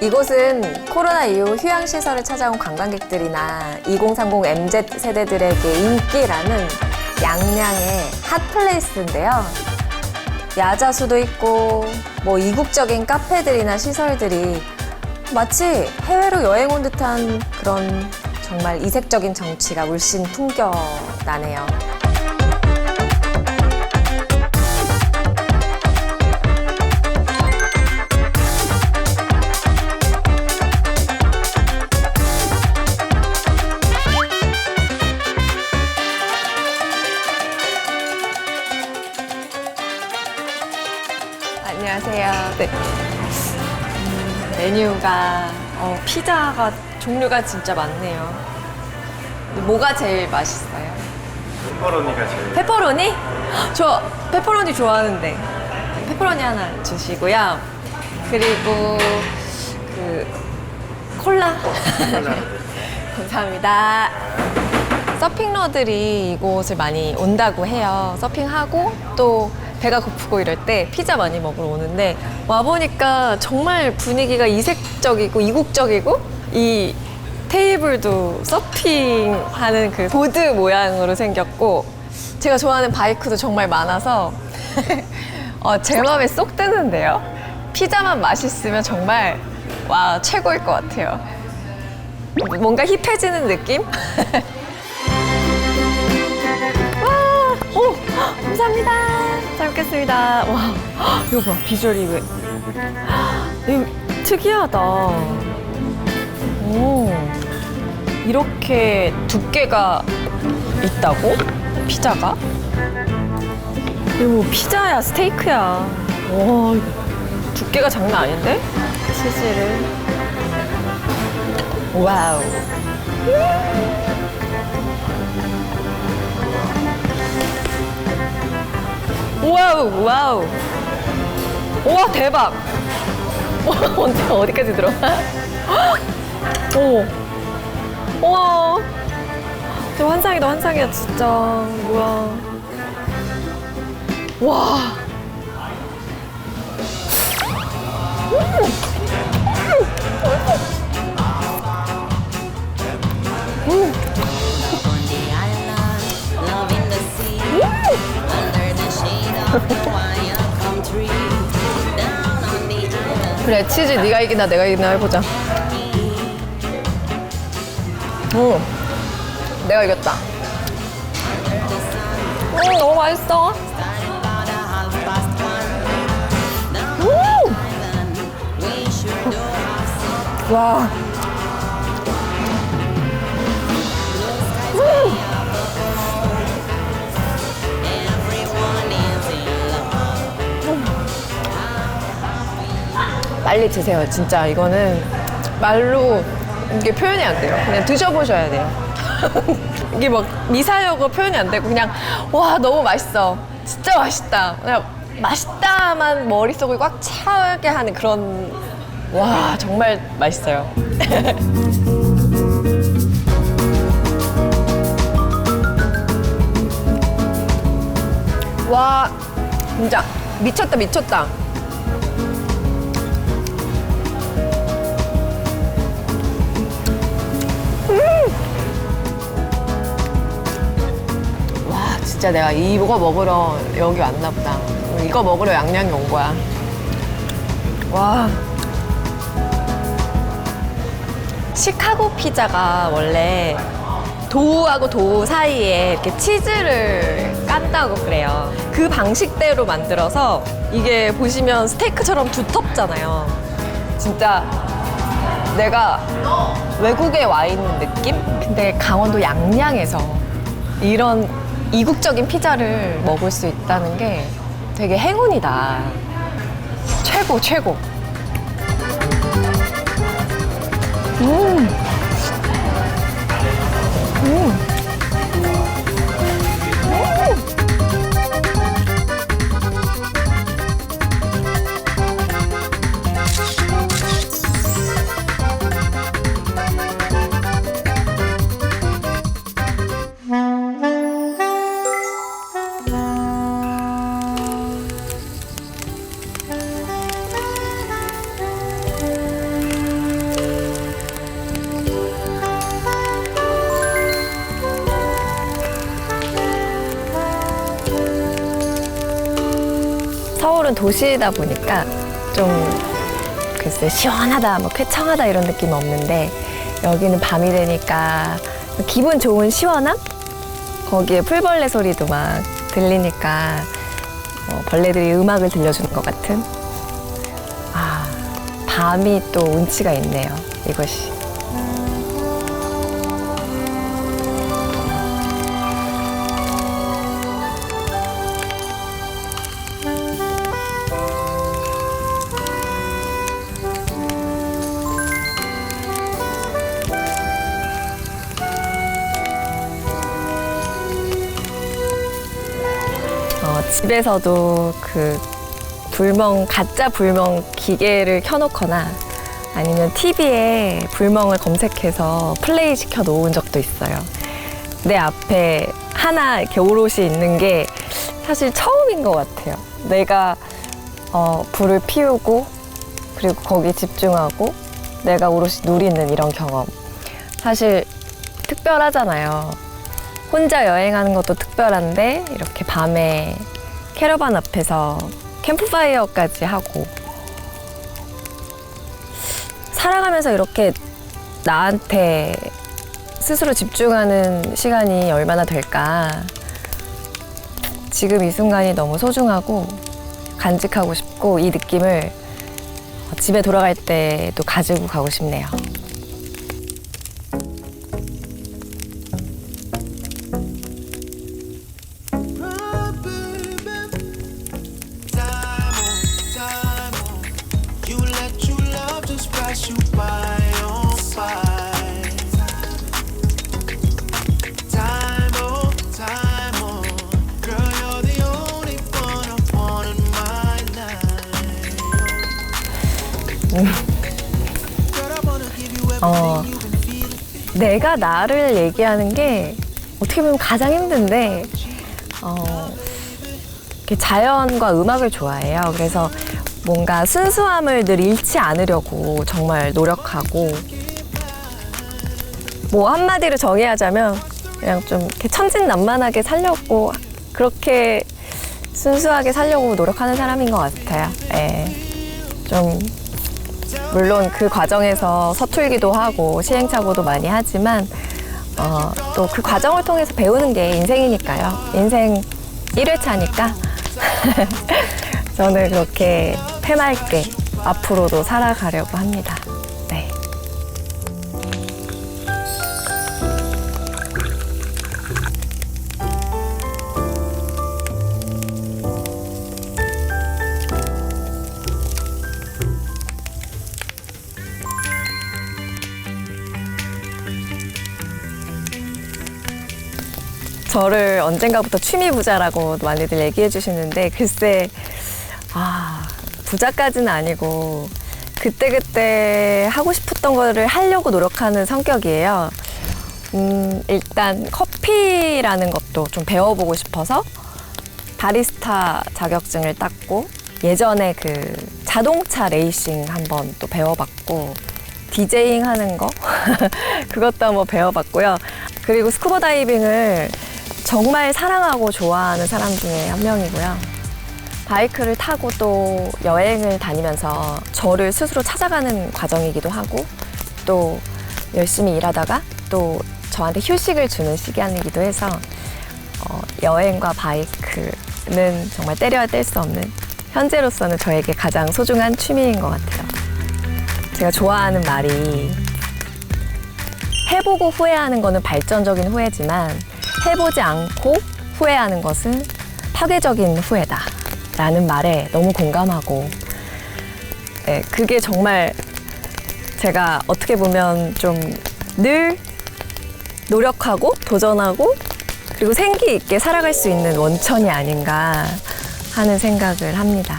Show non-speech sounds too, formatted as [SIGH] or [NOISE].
이곳은 코로나 이후 휴양시설을 찾아온 관광객들이나 2030 MZ 세대들에게 인기라는 양양의 핫플레이스인데요. 야자수도 있고 뭐 이국적인 카페들이나 시설들이 마치 해외로 여행 온 듯한 그런 정말 이색적인 정취가 물씬 풍겨나네요. 안녕하세요. 네. 음, 메뉴가 어, 피자가 종류가 진짜 많네요. 뭐가 제일 맛있어요? 페퍼로니가 제일 페퍼로니? 저 페퍼로니 좋아하는데 페퍼로니 하나 주시고요. 그리고 그 콜라. [LAUGHS] 감사합니다. 서핑러들이 이곳을 많이 온다고 해요. 서핑하고 또 배가 고프고 이럴 때 피자 많이 먹으러 오는데 와보니까 정말 분위기가 이색적이고 이국적이고 이 테이블도 서핑하는 그 보드 모양으로 생겼고 제가 좋아하는 바이크도 정말 많아서 [LAUGHS] 어, 제 마음에 쏙 드는데요. 피자만 맛있으면 정말 와 최고일 것 같아요. 뭔가 힙해지는 느낌? [LAUGHS] 와, 오, 감사합니다. 잘 먹겠습니다. 와, 이거 봐, 비주얼이 왜. 이거 특이하다. 오, 이렇게 두께가 있다고? 피자가? 이거 뭐 피자야, 스테이크야. 와, 두께가 장난 아닌데? 치즈를. 와우. 와우, 와우. 우와, 대박. [LAUGHS] 언제, 어디까지 들어? [LAUGHS] 오. 우와. 저 환상이다, 환상이야, 진짜. 뭐야. 와. on 그래 치즈 네가 이기나 내가 이기나 해보자. 오 내가 이겼다. 음 너무 맛있어. Started about 빨리 드세요. 진짜 이거는 말로 이게 표현이 안 돼요. 그냥 드셔보셔야 돼요. [LAUGHS] 이게 막 미사여고 표현이 안 되고 그냥 와 너무 맛있어. 진짜 맛있다. 그냥 맛있다만 머릿속을 꽉 차게 하는 그런 와 정말 맛있어요. [LAUGHS] 와 진짜 미쳤다 미쳤다 진짜 내가 이거 먹으러 여기 왔나 보다 이거 먹으러 양양에 온 거야 와 시카고 피자가 원래 도우하고 도우 사이에 이렇게 치즈를 깐다고 그래요. 그 방식대로 만들어서 이게 보시면 스테이크처럼 두텁잖아요. 진짜 내가 외국에 와 있는 느낌? 근데 강원도 양양에서 이런 이국적인 피자를 먹을 수 있다는 게 되게 행운이다. 최고, 최고. 음. 음. 서울은 도시다 보니까 좀 글쎄 시원하다, 뭐 쾌청하다 이런 느낌 없는데 여기는 밤이 되니까 기분 좋은 시원함? 거기에 풀벌레 소리도 막 들리니까 어, 벌레들이 음악을 들려주는 것 같은 아 밤이 또 운치가 있네요 이것이 집에서도 그 불멍 가짜 불멍 기계를 켜놓거나 아니면 TV에 불멍을 검색해서 플레이 시켜 놓은 적도 있어요. 내 앞에 하나 이렇게 오롯이 있는 게 사실 처음인 것 같아요. 내가 어, 불을 피우고 그리고 거기 집중하고 내가 오롯이 누리는 이런 경험. 사실 특별하잖아요. 혼자 여행하는 것도 특별한데 이렇게 밤에 캐러반 앞에서 캠프파이어까지 하고 살아가면서 이렇게 나한테 스스로 집중하는 시간이 얼마나 될까 지금 이 순간이 너무 소중하고 간직하고 싶고 이 느낌을 집에 돌아갈 때도 가지고 가고 싶네요. Love just pass you by on by. Time on, time on. Girl, you're the only one I want in my life. Girl, I wanna give you everything 어, you've been feeling. 내가 나를 얘기하는 게 어떻게 보면 가장 힘든데 어, 이렇게 자연과 음악을 좋아해요. 그래서 뭔가 순수함을 늘 잃지 않으려고 정말 노력하고 뭐 한마디로 정의하자면 그냥 좀 이렇게 천진난만하게 살려고 그렇게 순수하게 살려고 노력하는 사람인 것 같아요. 예. 좀 물론 그 과정에서 서툴기도 하고 시행착오도 많이 하지만 어, 또 그 과정을 통해서 배우는 게 인생이니까요. 인생 1회차니까 [LAUGHS] 저는 그렇게 해맑게 앞으로도 살아가려고 합니다. 네. 저를 언젠가부터 취미 부자라고 많이들 얘기해 주시는데 글쎄 아 부자까지는 아니고 그때그때 하고 싶었던 거를 하려고 노력하는 성격이에요. 음, 일단 커피라는 것도 좀 배워보고 싶어서 바리스타 자격증을 땄고 예전에 그 자동차 레이싱 한번 또 배워봤고 디제잉 하는 거 [LAUGHS] 그것도 한번 배워봤고요. 그리고 스쿠버 다이빙을 정말 사랑하고 좋아하는 사람 중에 한 명이고요. 바이크를 타고 또 여행을 다니면서 저를 스스로 찾아가는 과정이기도 하고 또 열심히 일하다가 또 저한테 휴식을 주는 시간이기도 해서 어, 여행과 바이크는 정말 때려야 뗄 수 없는 현재로서는 저에게 가장 소중한 취미인 것 같아요. 제가 좋아하는 말이 해보고 후회하는 것은 발전적인 후회지만 해보지 않고 후회하는 것은 파괴적인 후회다. 라는 말에 너무 공감하고, 네, 그게 정말 제가 어떻게 보면 좀 늘 노력하고 도전하고 그리고 생기 있게 살아갈 수 있는 원천이 아닌가 하는 생각을 합니다.